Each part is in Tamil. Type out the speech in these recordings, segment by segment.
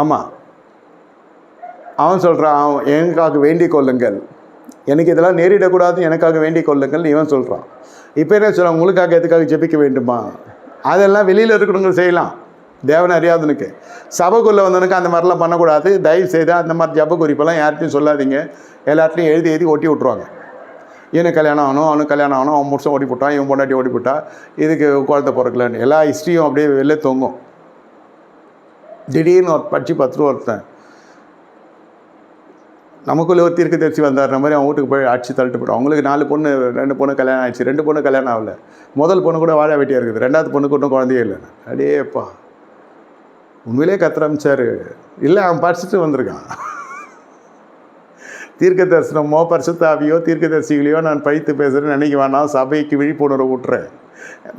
ஆமாம் அவன் சொல்கிறான் அவன் எனக்காக வேண்டிக் கொள்ளுங்கள். எனக்கு இதெல்லாம் நேரிடக்கூடாது எனக்காக வேண்டிக் கொள்ளுங்கள் இவன் சொல்கிறான் இப்போ என்ன சொல்கிறான் உங்களுக்காக எதுக்காக ஜெபிக்க வேண்டுமா? அதெல்லாம் வெளியில் இருக்கிறவங்க செய்யலாம். தேவன் அறியாதனுக்கு சபைக்குள்ளே வந்தவனுக்கு அந்த மாதிரிலாம் பண்ணக்கூடாது. தயவு செய்து அந்த மாதிரி ஜப குறிப்பெல்லாம் யார்கிட்டையும் சொல்லாதீங்க. எல்லார்ட்டையும் எழுதி எழுதி ஒட்டி விட்ருவாங்க இவனுக்கு கல்யாணம் ஆகணும் அவனுக்கு கல்யாணம் ஆகணும் அவன் முடிச்சம் ஓடி போட்டான் இவன் பொண்டாட்டி ஓடி போட்டா இதுக்கு குழந்தை பிறக்கலன்னு. எல்லா ஹிஸ்ட்ரியும் அப்படியே வெளில தொங்கும். திடீர்னு ஒரு படித்து பத்து ரூபா ஒருத்தன். நமக்குள்ளே ஒரு தீர்க்க தரிசி வந்தார் மாதிரி அவன் வீட்டுக்கு போய் அடிச்சு தள்ளிட்டு போய்டும் அவங்களுக்கு நாலு பொண்ணு ரெண்டு பொண்ணு கல்யாணம் ஆயிடுச்சு. ரெண்டு பொண்ணு கல்யாணம் ஆகல. முதல் பொண்ணு கூட வாழ வெட்டியாக இருக்குது. ரெண்டாவது பொண்ணுக்கு ஒன்றும் குழந்தையே இல்லை. அடேப்பா உண்மையிலே கத்திரமிச்சார் இல்லை அவன் படிச்சுட்டு வந்திருக்கான். தீர்க்க தரிசனமோ பரிசுத்தாவியோ தீர்க்க தரிசிகளையோ நான் பயித்து பேசுகிறேன்னு நினைக்க வேணாம் சபைக்கு விழிப்புணர்வு விட்டுறேன்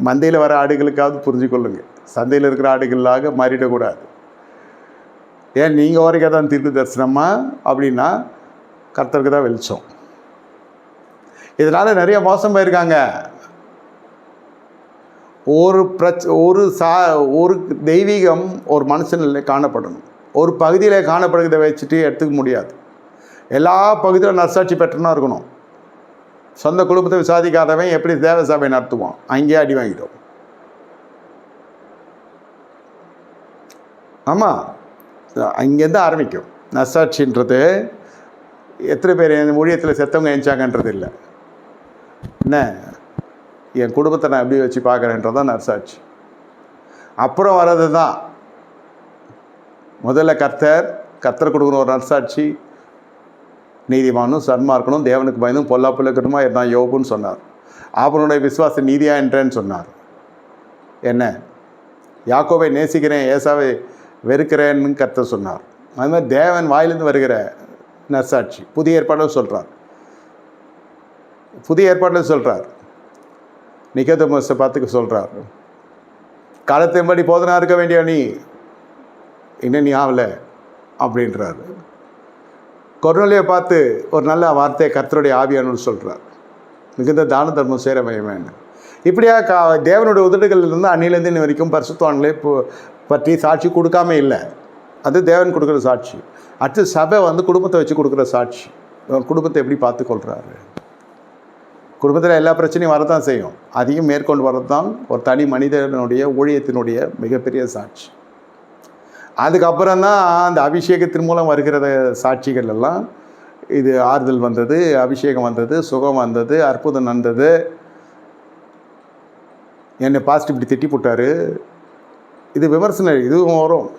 மந்தையில் வர ஆடுகளுக்காவது புரிஞ்சு கொள்ளுங்க சந்தையில் இருக்கிற ஆடுகளாக மாறிடக்கூடாது. ஏன் நீங்கள் வரைக்கும் தான் தீர்க்க தரிசனமா? அப்படின்னா கர்த்தருக்கு தான் வெளிச்சம். இதனால் நிறைய மோசம் போயிருக்காங்க. ஒரு பிரச் ஒரு சா ஒரு தெய்வீகம் ஒரு மனுஷனில் காணப்படணும். ஒரு பகுதியில் காணப்படுகிறத வச்சுட்டு எடுத்துக்க முடியாது. எல்லா பகுதியிலும் நர்சாட்சி பெற்றனா இருக்கணும். சொந்த குடும்பத்தை விசாரிக்காதவன் எப்படி தேவ சபை நடத்துவான்? அங்கேயே அடி வாங்கிடும். ஆமாம் அங்கேருந்து ஆரம்பிக்கும். நர்சாட்சின்றது எத்தனை பேர் என் ஊழியத்தில் செத்தவங்க எழுந்தாங்கன்றது இல்லை. என்ன? என் குடும்பத்தை நான் எப்படி வச்சு பார்க்குறேன்றது தான் நர்சாட்சி அப்புறம் வர்றது தான். முதல்ல கர்த்தர் கர்த்தர் கொடுக்குற ஒரு நர்சாட்சி நீதிமானும் சன்மார்க்கனும் தேவனுக்கு பயந்தும் பொல்லாப்புல இருக்கணுமா இருந்தான் யோபுன்னு சொன்னார். அவனுடைய விசுவாச நீதியாக என்றேன்னு சொன்னார். என்ன? யாக்கோவை நேசிக்கிறேன் ஏசாவை வெறுக்கிறேன்னு கர்த்தர் சொன்னார். அது மாதிரி தேவன் வாயிலிருந்து வருகிற நர்சாட்சி புதிய ஏற்பாடும் சொல்கிறார் புதிய ஏற்பாட்டில் சொல்கிறார் நிகதமஸை பார்த்துக்க சொல்கிறார் காலத்தின்படி போதனா இருக்க வேண்டிய நீ இன்னும் நீ ஆகலை அப்படின்றாரு. கொரோனாலியை பார்த்து ஒரு நல்ல வார்த்தையை கர்த்தருடைய ஆவியானு சொல்கிறார் மிகுந்த தான தர்மம் சேர மயமேன்னு இப்படியா கா தேவனுடைய உதடுகளிலிருந்து அன்னிலேருந்து இன்னி வரைக்கும் பரிசுத்தவான்களே பற்றி சாட்சி கொடுக்காம இல்லை. அது தேவன் கொடுக்குற சாட்சி. அடுத்து சபை வந்து குடும்பத்தை வச்சு கொடுக்குற சாட்சி. குடும்பத்தை எப்படி பார்த்துக்கொள்கிறாரு குடும்பத்தில் எல்லா பிரச்சனையும் வரதான் செய்யும். அதையும் மேற்கொண்டு வர்றது தான் ஒரு தனி மனிதனுடைய ஊழியத்தினுடைய மிகப்பெரிய சாட்சி. அதுக்கப்புறம் தான் அந்த அபிஷேகத்தின் மூலம் வருகிற சாட்சிகள் எல்லாம் இது ஆறுதல் வந்தது அபிஷேகம் வந்தது சுகம் வந்தது அற்புதம் நடந்தது. என்னை பாஸ்ட் இப்படி திட்டி போட்டாரு. இது விமர்சனம் இதுவும் வரும்.